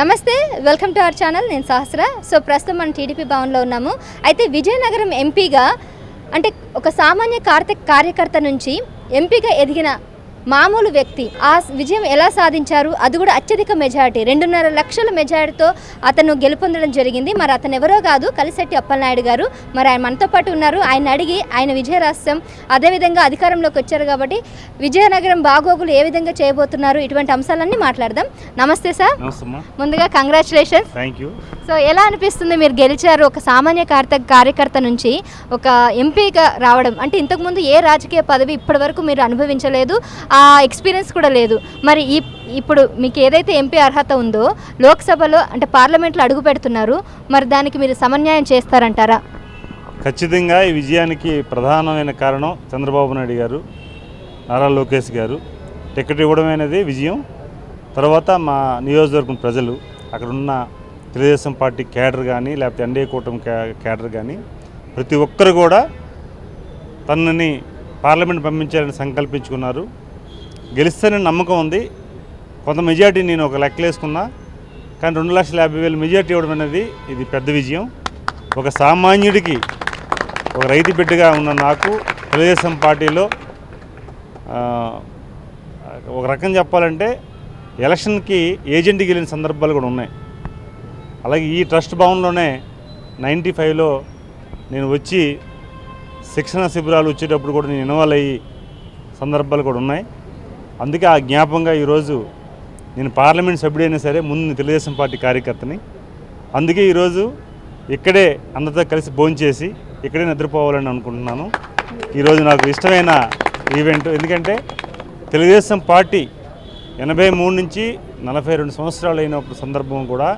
నమస్తే welcome to our channel. నేను సహస్ర. So ప్రస్తుతం మనం టీడీపీ భవన్లో ఉన్నాము. అయితే విజయనగరం ఎంపీగా అంటే ఒక సామాన్య కార్తె కార్యకర్త నుంచి ఎంపీగా ఎదిగిన మామూలు వ్యక్తి. ఆ విజయం ఎలా సాధించారు? అది కూడా అత్యధిక మెజారిటీ. రెండున్నర లక్షల మెజారిటీతో అతను గెలుపొందడం జరిగింది. మరి అతను ఎవరో కాదు కలిశెట్టి అప్పలనాయుడు గారు. మరి ఆయన మనతో పాటు ఉన్నారు. ఆయన అడిగి ఆయన విజయ రహస్యం అదేవిధంగా అధికారంలోకి వచ్చారు కాబట్టి విజయనగరం బాగోగులు ఏ విధంగా చేయబోతున్నారు? ఇటువంటి అంశాలన్నీ మాట్లాడదాం. నమస్తే సార్. ముందుగా కంగ్రాచులేషన్స్ థ్యాంక్ యూ సో ఎలా అనిపిస్తుంది మీరు గెలిచారు ఒక సామాన్య కార్త కార్యకర్త నుంచి ఒక ఎంపీగా రావడం? అంటే ఇంతకుముందు ఏ రాజకీయ పదవి ఇప్పటివరకు మీరు అనుభవించలేదు? ఆ ఎక్స్పీరియన్స్ కూడా లేదు. మరి ఈ ఇప్పుడు మీకు ఏదైతే ఎంపీ అర్హత ఉందో లోక్సభలో అంటే పార్లమెంట్లో అడుగు పెడుతున్నారు మరి దానికి మీరు సమన్యాయం చేస్తారంటారా? ఖచ్చితంగా ఈ విజయానికి ప్రధానమైన కారణం చంద్రబాబు నాయుడు గారు నారా లోకేష్ గారు. టికెట్ ఇవ్వడం అనేది విజయం. తర్వాత మా నియోజకవర్గం ప్రజలు అక్కడున్న తెలుగుదేశం పార్టీ క్యాడర్ కానీ లేకపోతే ఎన్డీఏ కూటమి క్యా- క్యాడర్ కానీ ప్రతి ఒక్కరు కూడా తనని పార్లమెంట్ పంపించాలని సంకల్పించుకున్నారు. గెలుస్తానని నమ్మకం ఉంది. కొంత మెజార్టీ నేను ఒక లెక్కలేసుకున్నా కానీ రెండు లక్షల యాభై వేలు మెజార్టీ ఇవ్వడం అనేది ఇది పెద్ద విజయం. ఒక సామాన్యుడికి ఒక రైతు బిడ్డగా ఉన్న నాకు తెలుగుదేశం పార్టీలో ఒక రకం చెప్పాలంటే ఎలక్షన్కి ఏజెంట్కి వెళ్ళిన సందర్భాలు కూడా ఉన్నాయి. అలాగే ఈ ట్రస్ట్ భవన్లోనే నైంటీ ఫైవ్లో నేను వచ్చి శిక్షణ శిబిరాలు వచ్చేటప్పుడు కూడా నేను ఇన్వాల్వ్ అయ్యి సందర్భాలు కూడా ఉన్నాయి. అందుకే ఆ జ్ఞాపంగా ఈరోజు నేను పార్లమెంట్ సభ్యుడైనా సరే ముందు తెలుగుదేశం పార్టీ కార్యకర్తని. అందుకే ఈరోజు ఇక్కడే అందరితో కలిసి భోంచేసి ఇక్కడే నిద్రపోవాలని అనుకుంటున్నాను. ఈరోజు నాకు ఇష్టమైన ఈవెంట్ ఎందుకంటే తెలుగుదేశం పార్టీ ఎనభై మూడు నుంచి నలభై రెండు సంవత్సరాలు అయినప్పుడు సందర్భం కూడా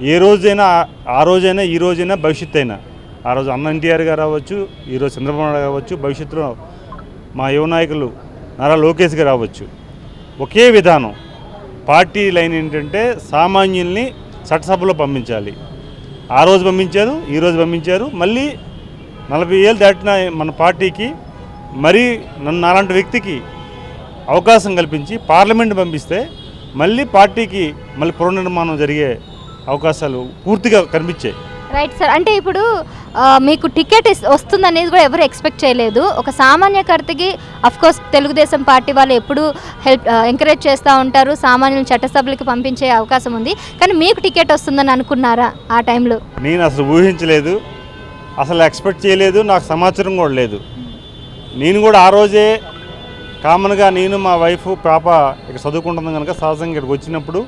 ఏ రోజైనా ఆ రోజైనా ఈ రోజైనా భవిష్యత్తు అయినా ఆ రోజు అన్న ఎన్టీఆర్ గారు అవ్వచ్చు ఈరోజు చంద్రబాబు నాయుడు కావచ్చు భవిష్యత్తులో మా యువ నాయకులు నారా లోకేష్ గారు అవ్వచ్చు ఒకే విధానం. పార్టీ లైన్ ఏంటంటే సామాన్యుల్ని చట్టసభలో పంపించాలి. ఆ రోజు పంపించారు ఈ రోజు పంపించారు. మళ్ళీ నలభై ఏళ్ళు దాటిన మన పార్టీకి మరీ నన్ను అలాంటి వ్యక్తికి అవకాశం కల్పించి పార్లమెంట్ పంపిస్తే మళ్ళీ పార్టీకి మళ్ళీ పునర్నిర్మాణం జరిగే అవకాశాలు పూర్తిగా కనిపించాయి. రైట్ సార్ అంటే ఇప్పుడు మీకు టికెట్ ఇస్- వస్తుందనేది కూడా ఎవరు ఎక్స్పెక్ట్ చేయలేదు. ఒక సామాన్యకర్తకి కోర్స్ తెలుగుదేశం పార్టీ వాళ్ళు ఎప్పుడు హెల్ప్ ఎంకరేజ్ చేస్తూ ఉంటారు. సామాన్యులు చట్టసభలకు పంపించే అవకాశం ఉంది. కానీ మీకు టికెట్ వస్తుందని అనుకున్నారా ఆ టైంలో? నేను అసలు ఊహించలేదు. అసలు ఎక్స్పెక్ట్ చేయలేదు. నాకు సమాచారం కూడా లేదు. నేను కూడా ఆ రోజే కామన్గా నేను మా వైఫ్ పాప ఇక్కడ చదువుకుంటుంది కనుక సహజంగా ఇక్కడికి వచ్చినప్పుడు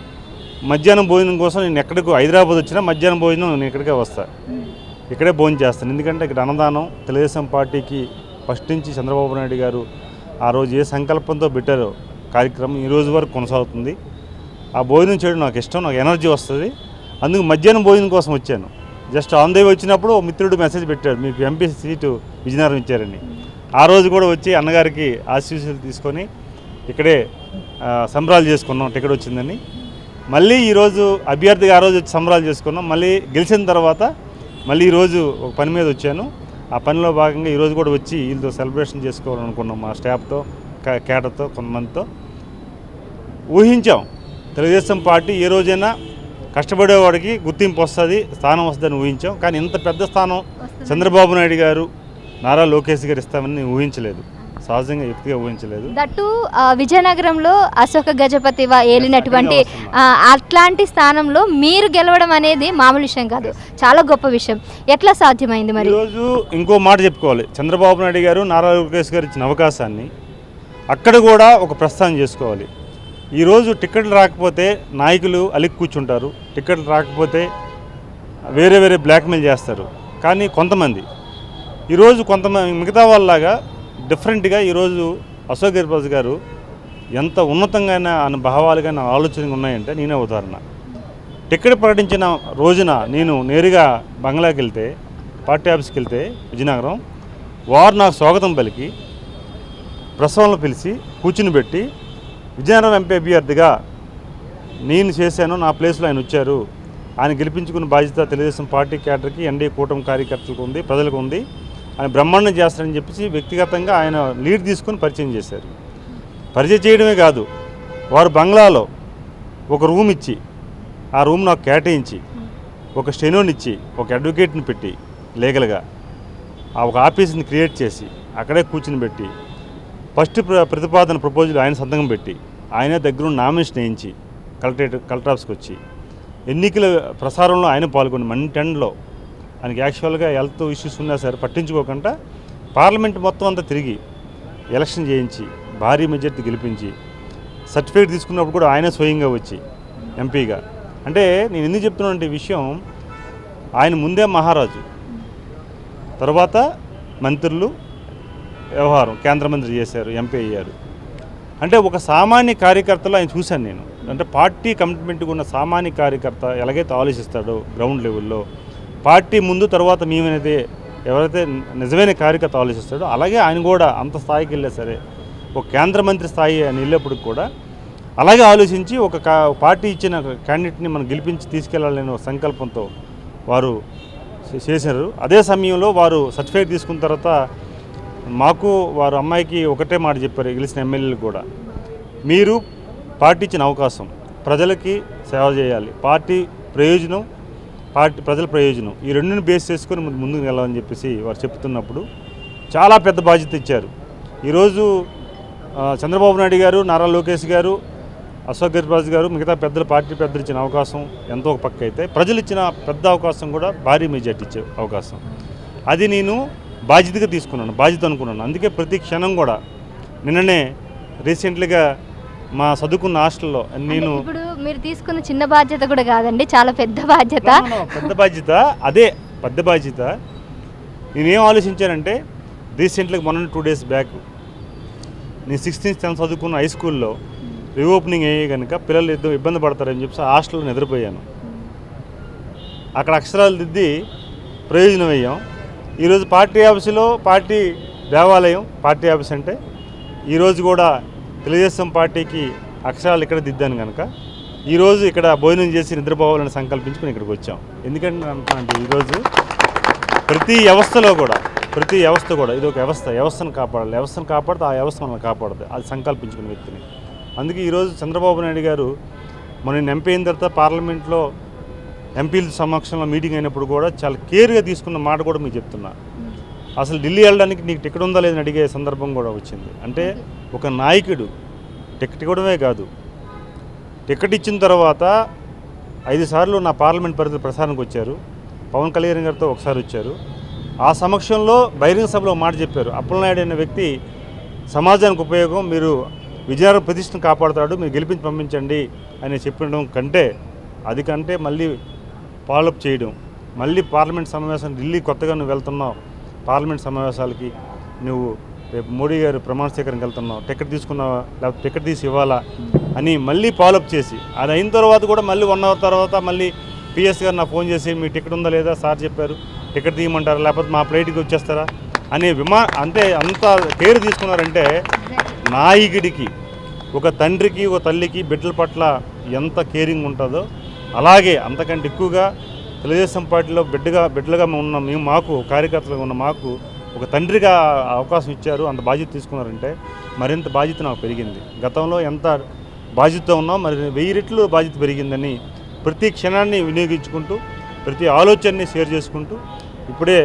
మధ్యాహ్నం భోజనం కోసం నేను ఎక్కడికి హైదరాబాద్ వచ్చినా మధ్యాహ్నం భోజనం నేను ఇక్కడికే వస్తాను ఇక్కడే భోజనం చేస్తాను. ఎందుకంటే ఇక్కడ అన్నదానం తెలుగుదేశం పార్టీకి ఫస్ట్ నుంచి చంద్రబాబు నాయుడు గారు ఆ రోజు ఏ సంకల్పంతో పెట్టారో కార్యక్రమం ఈ రోజు వరకు కొనసాగుతుంది. ఆ భోజనం చేయడం నాకు ఇష్టం నాకు ఎనర్జీ వస్తుంది. అందుకు మధ్యాహ్నం భోజనం కోసం వచ్చాను. జస్ట్ ఆన్ దే వచ్చినప్పుడు ఓ మిత్రుడు మెసేజ్ పెట్టాడు మీకు ఎంపీ సీటు విజయనగరం ఇచ్చారని. ఆ రోజు కూడా వచ్చి అన్నగారికి ఆశీస్సులు తీసుకొని ఇక్కడే సంబరాలు చేసుకున్నాం టికెట్ వచ్చిందని. మళ్ళీ ఈరోజు అభ్యర్థిగా ఆ రోజు వచ్చి సంబరాలు చేసుకున్నాం. మళ్ళీ గెలిచిన తర్వాత మళ్ళీ ఈరోజు ఒక పని మీద వచ్చాను. ఆ పనిలో భాగంగా ఈరోజు కూడా వచ్చి వీళ్ళతో సెలబ్రేషన్ చేసుకోవాలనుకున్నాం మా స్టాఫ్తో కా- కేటర్తో కొంతమందితో. ఊహించాం. తెలుగుదేశం పార్టీ ఏ రోజైనా కష్టపడేవాడికి గుర్తింపు వస్తుంది స్థానం వస్తుందని ఊహించాం. కానీ ఇంత పెద్ద స్థానం చంద్రబాబు నాయుడు గారు నారా లోకేష్ గారు ఇస్తామని ఊహించలేదు. సహజంగా ఎత్తుగా ఊహించలేదు. దట్టు విజయనగరంలో అశోక గజపతి వా- ఏలినటువంటి అట్లాంటి స్థానంలో మీరు గెలవడం అనేది మామూలు విషయం కాదు. చాలా గొప్ప విషయం. ఎట్లా సాధ్యమైంది మరి? ఈరోజు ఇంకో మాట చెప్పుకోవాలి. చంద్రబాబు నాయుడు గారు నారా లోకేష్ గారు ఇచ్చిన అవకాశాన్ని అక్కడ కూడా ఒక ప్రస్థానం చేసుకోవాలి. ఈరోజు టికెట్లు రాకపోతే నాయకులు అలిగి కూర్చుంటారు. టికెట్లు రాకపోతే వేరే వేరే బ్లాక్మెయిల్ చేస్తారు. కానీ కొంతమంది ఈరోజు కొంతమంది మిగతా వాళ్ళలాగా డిఫరెంట్గా ఈరోజు అశోక్ గిరిరాజు గారు ఎంత ఉన్నతంగా ఆయన భావాలు కానీ ఆలోచనలు ఉన్నాయంటే నేనే ఉదాహరణ. టికెట్ ప్రకటించిన రోజున నేను నేరుగా బంగ్లాకి వెళ్తే పార్టీ ఆఫీస్కి వెళ్తే విజయనగరం వారు నాకు స్వాగతం పలికి ప్రసవంలో పిలిచి కూర్చుని పెట్టి విజయనగరం ఎంపీ అభ్యర్థిగా నేను చేశాను నా ప్లేస్లో ఆయన వచ్చారు. ఆయన గెలిపించుకున్న బాధ్యత తెలుగుదేశం పార్టీ క్యాడర్కి ఎన్డీఏ కూటమి కార్యకర్తలకు ఉంది ప్రజలకు ఉంది. ఆయన బ్రహ్మాండం చేస్తారని చెప్పేసి వ్యక్తిగతంగా ఆయన లీడ్ తీసుకొని పరిచయం చేశారు. పరిచయం చేయడమే కాదు వారు బంగ్లాలో ఒక రూమ్ ఇచ్చి ఆ రూమ్ నాకు కేటాయించి ఒక స్టెనోని ఇచ్చి ఒక అడ్వకేట్ని పెట్టి లీగల్గా ఆ ఒక ఆఫీస్ని క్రియేట్ చేసి అక్కడే కూర్చుని పెట్టి ఫస్ట్ ప్ర- ప్రతిపాదన ప్రపోజల్ ఆయన సంతకం పెట్టి ఆయన దగ్గర నామినేషన్ వేయించి కలెక్టరేట్ కలెక్టర్ ఆఫీస్కి వచ్చి ఎన్నికల ప్రసారంలో ఆయన పాల్గొని మన్ టెన్లో ఆయనకి యాక్చువల్గా హెల్త్ ఇష్యూస్ ఉన్నా సరే పట్టించుకోకుండా పార్లమెంట్ మొత్తం అంతా తిరిగి ఎలక్షన్ చేయించి భారీ మెజార్టీ గెలిపించి సర్టిఫికేట్ తీసుకున్నప్పుడు కూడా ఆయనే స్వయంగా వచ్చి ఎంపీగా అంటే నేను ఎందుకు చెప్తున్నానంటే విషయం ఆయన ముందే మహారాజు. తర్వాత మంత్రులు వ్యవహారం కేంద్ర మంత్రి చేశారు ఎంపీ అయ్యారు. అంటే ఒక సామాన్య కార్యకర్తలో ఆయన చూశాను నేను. అంటే పార్టీ కమిట్మెంట్గా ఉన్న సామాన్య కార్యకర్త ఎలాగైతే ఆలోచిస్తాడో గ్రౌండ్ లెవెల్లో పార్టీ ముందు తర్వాత మేమనేది ఎవరైతే నిజమైన కార్యకర్త ఆలోచిస్తాడో అలాగే ఆయన కూడా అంత స్థాయికి వెళ్ళే సరే ఒక కేంద్ర మంత్రి స్థాయి ఆయన వెళ్ళేప్పటికి కూడా అలాగే ఆలోచించి ఒక కా- పార్టీ ఇచ్చిన క్యాండిడేట్ని మనం గెలిపించి తీసుకెళ్ళాలనే ఒక సంకల్పంతో వారు చేశారు. అదే సమయంలో వారు సర్టిఫికేట్ తీసుకున్న తర్వాత మాకు వారు అమ్మాయికి ఒకటే మాట చెప్పారు గెలిచిన ఎమ్మెల్యేలు కూడా. మీరు పార్టీ ఇచ్చిన అవకాశం ప్రజలకి సేవ చేయాలి. పార్టీ ప్రయోజనం పార్టీ ప్రజల ప్రయోజనం. ఈ రెండుని బేస్ చేసుకొని ముందుకు వెళ్ళాలని చెప్పేసి వారు చెప్తున్నప్పుడు చాలా పెద్ద బాధ్యత ఇచ్చారు. ఈరోజు చంద్రబాబు నాయుడు గారు నారా లోకేష్ గారు అశోక్ గజరాజు గారు మిగతా పెద్దల పార్టీ పెద్దలు ఇచ్చిన అవకాశం ఎంతో ఒక పక్క అయితే ప్రజలు ఇచ్చిన పెద్ద అవకాశం కూడా భారీ మెజార్టీ ఇచ్చే అవకాశం. అది నేను బాధ్యతగా తీసుకున్నాను బాధ్యత అనుకున్నాను. అందుకే ప్రతి క్షణం కూడా నిన్ననే రీసెంట్లీగా మా చదువుకున్న హాస్టల్లో నేను ఇప్పుడు మీరు తీసుకున్న చిన్న బాధ్యత కూడా కాదండి చాలా పెద్ద బాధ్యత. పెద్ద బాధ్యత అదే పెద్ద బాధ్యత. నేనేం ఆలోచించానంటే రీసెంట్గా మొన్న టూ డేస్ బ్యాక్ నేను సిక్స్టీన్త్ టెన్త్ చదువుకున్న హై స్కూల్లో రీఓపెనింగ్ అయ్యే కనుక పిల్లలు ఇద్దరు ఇబ్బంది పడతారని చెప్పి హాస్టల్లో నిద్రపోయాను. అక్కడ అక్షరాలు దిద్ది ప్రయోజనం అయ్యాం. ఈరోజు పార్టీ ఆఫీసులో పార్టీ దేవాలయం పార్టీ ఆఫీస్ అంటే ఈరోజు కూడా తెలుగుదేశం పార్టీకి అక్షరాలు ఇక్కడ దిద్దాను కనుక ఈరోజు ఇక్కడ భోజనం చేసి నిద్రపోవాలని సంకల్పించుకుని ఇక్కడికి వచ్చాం. ఎందుకంటే అంటే ఈరోజు ప్రతి వ్యవస్థలో కూడా ప్రతి వ్యవస్థ కూడా ఇది ఒక వ్యవస్థ వ్యవస్థను కాపాడాలి. వ్యవస్థను కాపాడితే ఆ వ్యవస్థ మనల్ని కాపాడదు అది సంకల్పించుకున్న వ్యక్తిని. అందుకే ఈరోజు చంద్రబాబు నాయుడు గారు మన ఎంపీ అయిన తర్వాత పార్లమెంట్లో ఎంపీల సమక్షంలో మీటింగ్ అయినప్పుడు కూడా చాలా కేర్గా తీసుకున్న మాట కూడా మీకు చెప్తున్నా. అసలు ఢిల్లీ వెళ్ళడానికి నీకు టికెట్ ఉందా లేదని అడిగే సందర్భం కూడా వచ్చింది. అంటే ఒక నాయకుడు టికెట్ ఇవ్వడమే కాదు టికెట్ ఇచ్చిన తర్వాత ఐదు సార్లు నా పార్లమెంట్ పరిధి ప్రసారానికి వచ్చారు. పవన్ కళ్యాణ్ గారితో ఒకసారి వచ్చారు. ఆ సమక్షంలో బహిరంగ సభలో మాట చెప్పారు. అప్పలనాయుడు అనే వ్యక్తి సమాజానికి ఉపయోగం మీరు విజయనగరం ప్రతిష్టను కాపాడుతాడు మీరు గెలిపించి పంపించండి అని చెప్పడం కంటే అది కంటే మళ్ళీ ఫాలోఅప్ చేయడం. మళ్ళీ పార్లమెంట్ సమావేశం ఢిల్లీ కొత్తగా నువ్వు వెళ్తున్నావు పార్లమెంట్ సమావేశాలకి నువ్వు రేపు మోడీ గారు ప్రమాణ స్వీకారంకి వెళ్తున్నావు టికెట్ తీసుకున్నావా లేకపోతే టికెట్ తీసి ఇవ్వాలా అని మళ్ళీ ఫాలోఅప్ చేసి అది అయిన తర్వాత కూడా మళ్ళీ వన్ అవర్ తర్వాత మళ్ళీ పిఎస్ గారు నాకు ఫోన్ చేసి మీ టికెట్ ఉందా లేదా? సార్ చెప్పారు. టికెట్ తీయమంటారా? లేకపోతే మా ఫ్లైట్కి వచ్చేస్తారా? అనే విమా అంటే అంత పేరు తీసుకున్నారంటే నాయకుడికి ఒక తండ్రికి ఒక తల్లికి బిడ్డల పట్ల ఎంత కేరింగ్ ఉంటుందో అలాగే అంతకంటే ఎక్కువగా తెలుగుదేశం పార్టీలో బిడ్డగా బిడ్డలుగా ఉన్న మేము మాకు కార్యకర్తలుగా ఉన్న మాకు ఒక తండ్రిగా అవకాశం ఇచ్చారు అంత బాధ్యత తీసుకున్నారంటే మరింత బాధ్యత నాకు పెరిగింది. గతంలో ఎంత బాధ్యత ఉన్నా మరి వెయ్యి రెట్లు బాధ్యత పెరిగిందని ప్రతి క్షణాన్ని వినియోగించుకుంటూ ప్రతి ఆలోచనని షేర్ చేసుకుంటూ ఇప్పుడే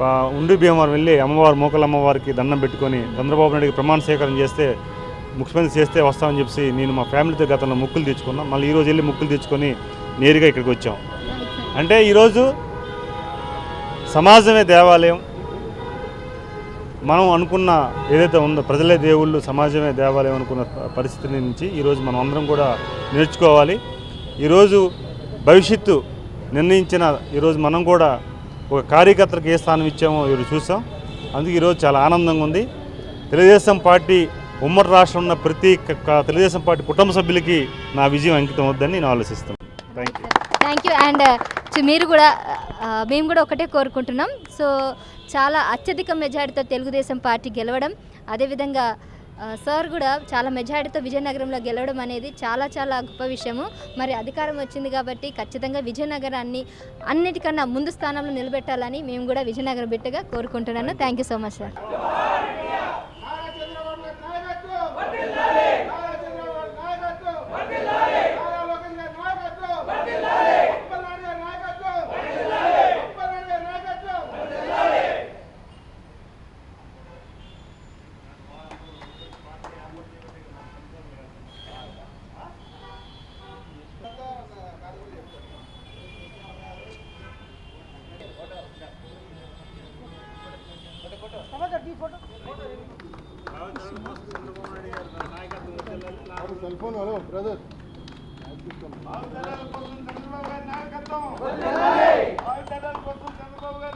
పా- ఉండి భీమవరం వెళ్ళి అమ్మవారు మోకల అమ్మవారికి దండం పెట్టుకొని చంద్రబాబు నాయుడికి ప్రమాణ స్వీకారం చేస్తే ముఖ్యమంత్రి చేస్తే వస్తామని చెప్పి నేను మా ఫ్యామిలీతో గతంలో ముక్కులు తెచ్చుకున్నాం. మళ్ళీ ఈరోజు వెళ్ళి ముక్కులు తెచ్చుకొని నేరుగా ఇక్కడికి వచ్చాం. అంటే ఈరోజు సమాజమే దేవాలయం మనం అనుకున్న ఏదైతే ఉందో ప్రజలే దేవుళ్ళు సమాజమే దేవాలయం అనుకున్న పరిస్థితి నుంచి ఈరోజు మనం అందరం కూడా నేర్చుకోవాలి. ఈరోజు భవిష్యత్తు నిర్ణయించిన ఈరోజు మనం కూడా ఒక కార్యకర్తలకు ఏ స్థానం ఇచ్చామో ఈరోజు చూసాం. అందుకే ఈరోజు చాలా ఆనందంగా ఉంది. తెలుగుదేశం పార్టీ ఉమ్మడి రాష్ట్రం ఉన్న ప్రతి తెలుగుదేశం పార్టీ కుటుంబ సభ్యులకి నా విజయం అంకితం వద్దని నేను ఆలోచిస్తాను thank you thank you and మీరు కూడా మేము కూడా ఒకటే కోరుకుంటున్నాం. సో చాలా అత్యధిక మెజారిటీతో తెలుగుదేశం పార్టీ గెలవడం అదేవిధంగా సార్ కూడా చాలా మెజారిటీతో విజయనగరంలో గెలవడం అనేది చాలా చాలా గొప్ప విషయము. మరి అధికారం వచ్చింది కాబట్టి ఖచ్చితంగా విజయనగరాన్ని అన్నిటికన్నా ముందు స్థానంలో నిలబెట్టాలని మేము కూడా విజయనగరం బిడ్డగా కోరుకుంటున్నాను. Thank you so much sir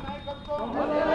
నాయకత్వం.